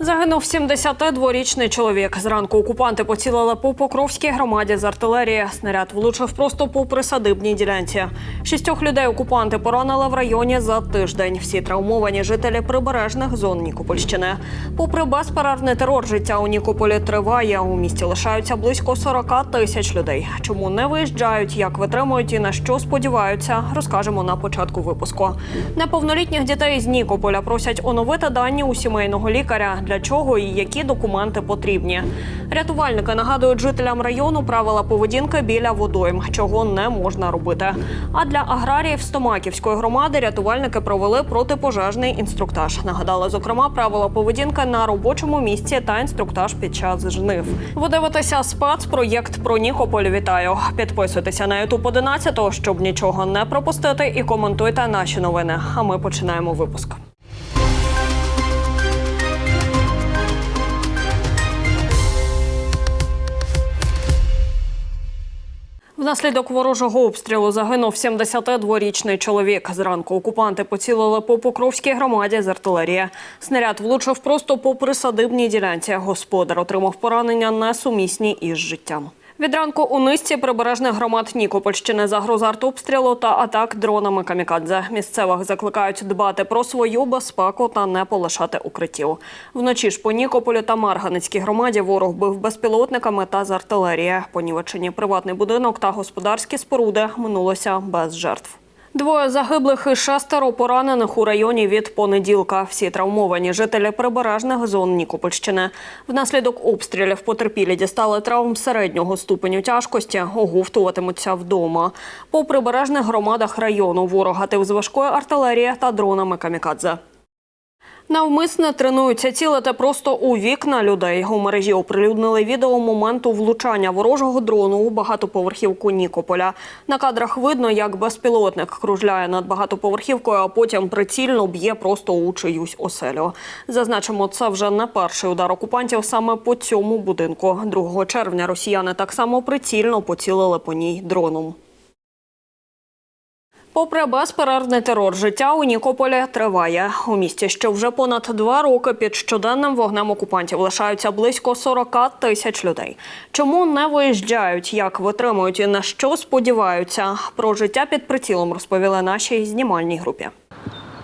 Загинув 72-річний чоловік. Зранку окупанти поцілили по Покровській громаді з артилерії. Снаряд влучив просто по присадибній ділянці. Шістьох людей окупанти поранили в районі за тиждень. Всі травмовані жителі прибережних зон Нікопольщини. Попри безперервний терор, життя у Нікополі триває. У місті лишаються близько 40 тисяч людей. Чому не виїжджають, як витримують і на що сподіваються, розкажемо на початку випуску. Неповнолітніх дітей з Нікополя просять оновити дані у сімейного лікаря. Для чого і які документи потрібні. Рятувальники нагадують жителям району правила поведінки біля водойм, чого не можна робити. А для аграріїв Стомаківської громади рятувальники провели протипожежний інструктаж. Нагадали, зокрема, правила поведінки на робочому місці та інструктаж під час жнив. Ви дивитеся спецпроєкт про Нікополь. Вітаю! Підписуйтеся на Ютуб 11, щоб нічого не пропустити, і коментуйте наші новини. А ми починаємо випуск. Внаслідок ворожого обстрілу загинув 72-річний чоловік. Зранку окупанти поцілили по Покровській громаді з артилерії. Снаряд влучив просто по присадибній ділянці. Господар отримав поранення несумісні із життям. Від ранку у низці прибережних громад Нікопольщини загроза артобстрілу та атак дронами камікадзе. Місцевих закликають дбати про свою безпеку та не полишати укриттів. Вночі ж по Нікополю та Марганицькій громаді ворог бив безпілотниками та з артилерії. Понівечені приватний будинок та господарські споруди минулося без жертв. Двоє загиблих і шестеро поранених у районі від понеділка. Всі травмовані жителі прибережних зон Нікопольщини. Внаслідок обстрілів потерпілі дістали травм середнього ступеню тяжкості, оговтуватимуться вдома. По прибережних громадах району ворог гатив з важкої артилерії та дронами камікадзе. Навмисне тренуються цілити просто у вікна людей. У мережі оприлюднили відео моменту влучання ворожого дрону у багатоповерхівку Нікополя. На кадрах видно, як безпілотник кружляє над багатоповерхівкою, а потім прицільно б'є просто у чиюсь оселю. Зазначимо, це вже не перший удар окупантів саме по цьому будинку. 2 червня росіяни так само прицільно поцілили по ній дроном. Попри безперервний терор, життя у Нікополі триває. У місті, що вже понад два роки під щоденним вогнем окупантів лишаються близько 40 тисяч людей. Чому не виїжджають, як витримують і на що сподіваються? Про життя під прицілом розповіли нашій знімальній групі.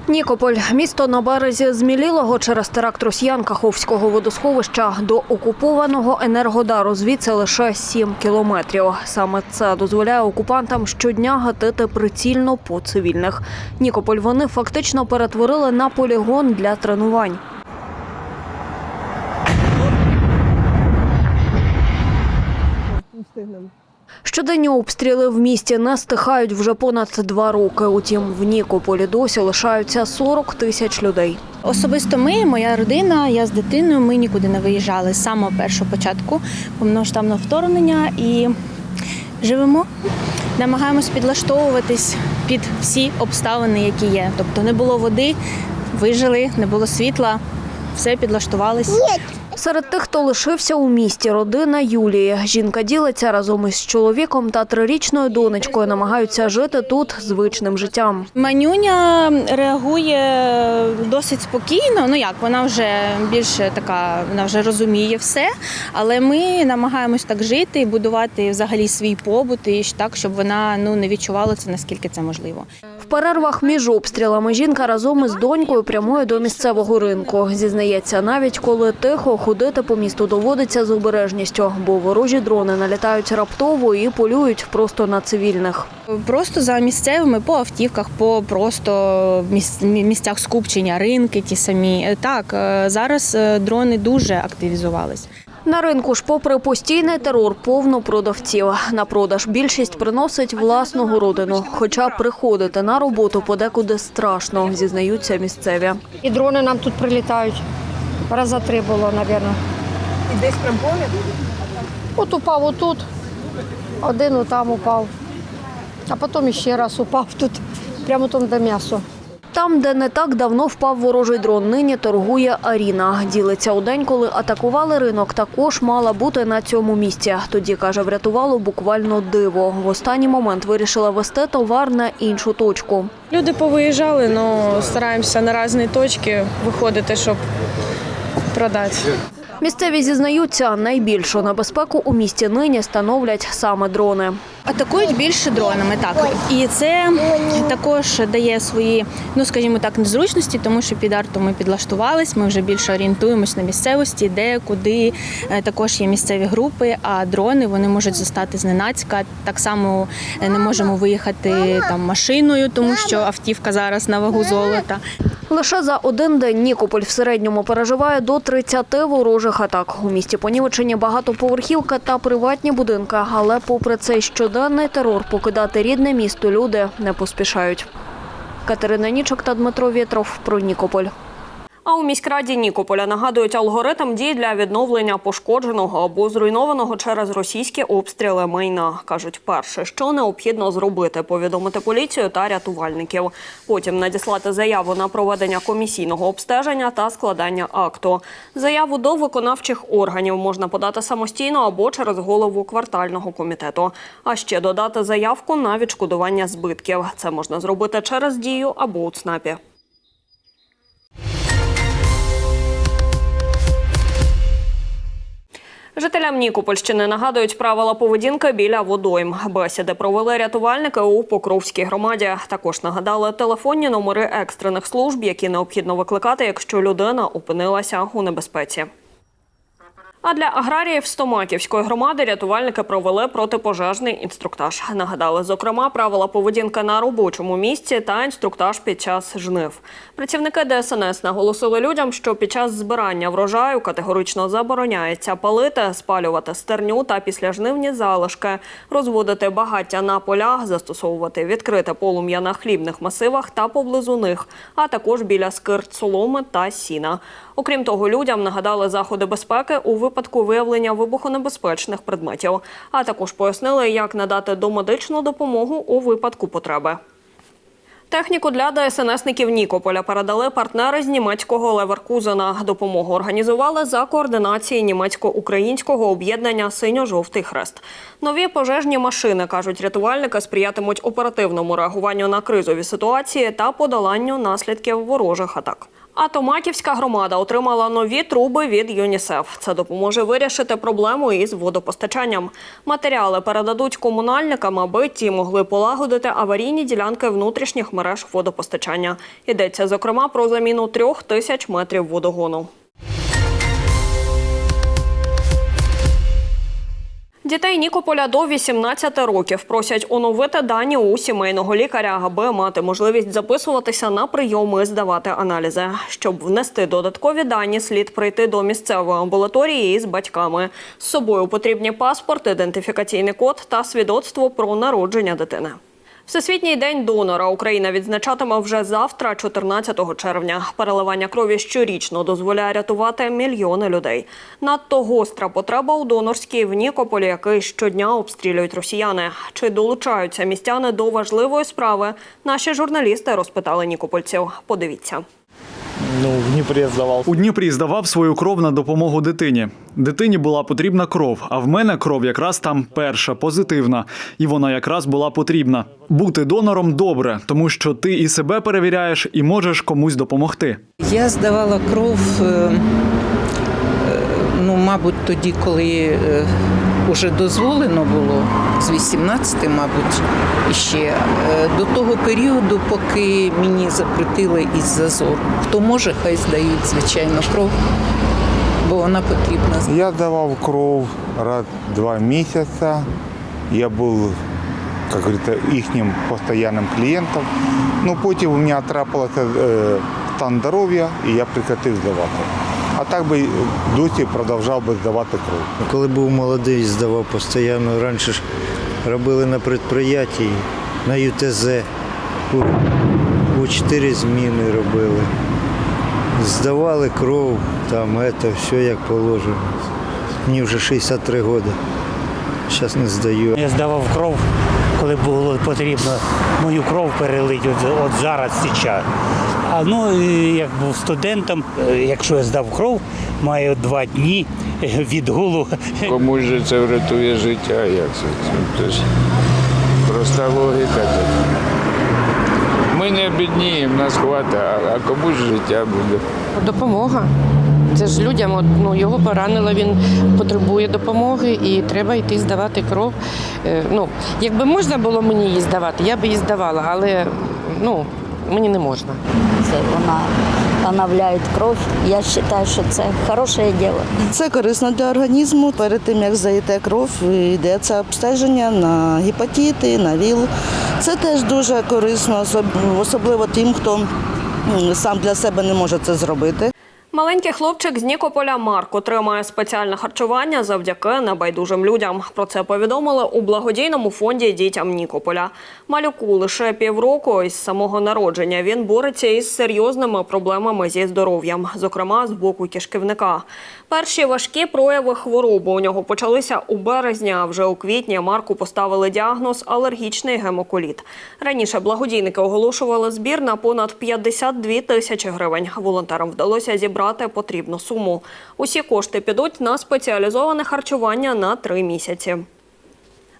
Нікополь місто на березі змілілого через теракт росіян Каховського водосховища до окупованого енергодару звідси лише 7 кілометрів. Саме це дозволяє окупантам щодня гатити прицільно по цивільних. Нікополь вони фактично перетворили на полігон для тренувань. Щоденні обстріли в місті не стихають вже понад два роки. Утім, в Нікополі досі лишаються 40 тисяч людей. Особисто ми, моя родина, я з дитиною, ми нікуди не виїжджали з самого першого початку повномасштабного вторгнення і живемо. Намагаємось підлаштовуватись під всі обставини, які є. Тобто не було води, вижили, не було світла, все підлаштувались. Серед тих, хто лишився у місті, родина Юлії. Жінка ділиться разом із чоловіком та трирічною донечкою. Намагаються жити тут звичним життям. Манюня реагує досить спокійно. Ну як вона вже більше така, вона вже розуміє все. Але ми намагаємось так жити і будувати взагалі свій побут, і так, щоб вона ну не відчувала це наскільки це можливо. Перервах між обстрілами жінка разом із донькою прямує до місцевого ринку. Зізнається, навіть коли тихо ходити по місту доводиться з обережністю, бо ворожі дрони налітають раптово і полюють просто на цивільних. Просто за місцевими по автівках, по просто місцях скупчення, ринки ті самі. Е, Так, е, зараз е, дрони дуже активізувались. На ринку ж, попри постійний терор, повно продавців. На продаж більшість приносить власну городину. Хоча приходити на роботу подекуди страшно, зізнаються місцеві. І дрони нам тут прилітають. Раза три було, мабуть. І десь прям поряд? От упав отут, один отам упав. А потім ще раз упав тут, прямо там де м'ясо. Там, де не так давно впав ворожий дрон, нині торгує Аріна. Ділиться у день, коли атакували ринок, також мала бути на цьому місці. Тоді, каже, врятувало буквально диво. В останній момент вирішила вести товар на іншу точку. Люди повиїжджали, але стараємося на різні точки виходити, щоб продати. Місцеві зізнаються, найбільшу небезпеку у місті нині становлять саме дрони. Атакують більше дронами, так. І це також дає свої, ну скажімо так, незручності, тому що під арту ми підлаштувались, ми вже більше орієнтуємось на місцевості, де, куди. Е, Також є місцеві групи, а дрони вони можуть застати зненацька. Так само е, не можемо виїхати там машиною, тому що автівка зараз на вагу золота. Лише за один день Нікополь в середньому переживає до 30 ворожих атак. У місті понівечені багатоповерхівка та приватні будинки, але попри цей щоденний терор покидати рідне місто люди не поспішають. Катерина Нічок та Дмитро Вєтров про Нікополь. А у міськраді Нікополя нагадують алгоритм дій для відновлення пошкодженого або зруйнованого через російські обстріли майна. кажуть, перше, що необхідно зробити, повідомити поліцію та рятувальників. Потім надіслати заяву на проведення комісійного обстеження та складання акту. Заяву до виконавчих органів можна подати самостійно або через голову квартального комітету. А ще додати заявку на відшкодування збитків. Це можна зробити через дію або у ЦНАПі. Жителям Нікопольщини нагадують правила поведінки біля водойм. Бесіди провели рятувальники у Покровській громаді. Також нагадали телефонні номери екстрених служб, які необхідно викликати, якщо людина опинилася у небезпеці. А для аграріїв Стомаківської громади рятувальники провели протипожежний інструктаж. Нагадали, зокрема, правила поведінки на робочому місці та інструктаж під час жнив. Працівники ДСНС наголосили людям, що під час збирання врожаю категорично забороняється палити, спалювати стерню та післяжнивні залишки, розводити багаття на полях, застосовувати відкрите полум'я на хлібних масивах та поблизу них, а також біля скирт соломи та сіна. Окрім того, людям нагадали заходи безпеки у випадку виявлення вибухонебезпечних предметів, а також пояснили, як надати домедичну допомогу у випадку потреби. Техніку для ДСНСників Нікополя передали партнери з німецького Леверкузена. Допомогу організували за координації німецько-українського об'єднання Синьо-жовтий хрест. Нові пожежні машини кажуть рятувальники сприятимуть оперативному реагуванню на кризові ситуації та подоланню наслідків ворожих атак. А Томаківська громада отримала нові труби від ЮНІСЕФ. Це допоможе вирішити проблему із водопостачанням. Матеріали передадуть комунальникам, аби ті могли полагодити аварійні ділянки внутрішніх мереж водопостачання. Йдеться зокрема про заміну трьох тисяч метрів водогону. Дітей Нікополя до 18 років просять оновити дані у сімейного лікаря, аби мати можливість записуватися на прийоми, здавати аналізи. Щоб внести додаткові дані, слід прийти до місцевої амбулаторії із батьками. З собою потрібні паспорт, ідентифікаційний код та свідоцтво про народження дитини. Всесвітній день донора Україна відзначатиме вже завтра, 14 червня. Переливання крові щорічно дозволяє рятувати мільйони людей. Надто гостра потреба у донорській в Нікополі, який щодня обстрілюють росіяни. Чи долучаються містяни до важливої справи? Наші журналісти розпитали нікопольців. Подивіться. Ну, в Дніпрі здавав. У Дніпрі здавав свою кров на допомогу дитині. Дитині була потрібна кров, а в мене кров якраз там перша, позитивна, і вона якраз була потрібна. Бути донором добре, тому що ти і себе перевіряєш, і можеш комусь допомогти. Я здавала кров, е, е, ну, мабуть, тоді, коли вже дозволено було, з 18, мабуть, іще, е, до того періоду, поки мені запретили із зазору. Хто може, хай здають, звичайно, кров, бо вона потрібна. Я давав кров раз два месяца. Я был, как говорится, ихним постоянным клиентом. Ну, потім у мене трапилося е, стан здоров'я, і я прекратив здавати. А так би досі продовжав би здавати кров. Коли був молодий, здавав постійно. Раніше ж робили на підприємстві, на ЮТЗ. У, у чотири зміни робили. Здавали кров, там це, все як положено. Мені вже 63 роки. Зараз не здаю. Я здавав кров, коли було потрібно мою кров перелити от, от зараз зараз. А ну як був студентом, е, якщо я здав кров, маю два дні відгулу. Комусь же це врятує життя, як це? це, ж проста логіка. Ми не обідніємо, нас хватить, а, комусь життя буде. Допомога. Це ж людям, от, ну, його поранило, він потребує допомоги і треба йти здавати кров. Е, Ну, якби можна було мені її здавати, я б її здавала, але ну, мені не можна. Це вона оновляє кров. Я вважаю, що це хороше діло. Це корисно для організму. Перед тим як зайде кров, йдеться обстеження на гепатити, на ВІЛ. Це теж дуже корисно, особливо тим, хто сам для себе не може це зробити. Маленький хлопчик з Нікополя Марк отримає спеціальне харчування завдяки небайдужим людям. Про це повідомили у благодійному фонді дітям Нікополя. Малюку лише півроку із самого народження. Він бореться із серйозними проблемами зі здоров'ям, зокрема з боку кишківника. Перші важкі прояви хвороби у нього почалися у березні. А вже у квітні Марку поставили діагноз алергічний гемоколіт. Раніше благодійники оголошували збір на понад 52 тисячі гривень. Волонтерам вдалося зібрати потрібну суму. Усі кошти підуть на спеціалізоване харчування на три місяці.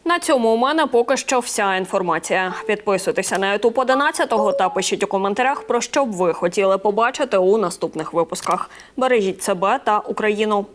На цьому у мене поки що вся інформація. Підписуйтеся на YouTube 11 та пишіть у коментарях, про що б ви хотіли побачити у наступних випусках. Бережіть себе та Україну.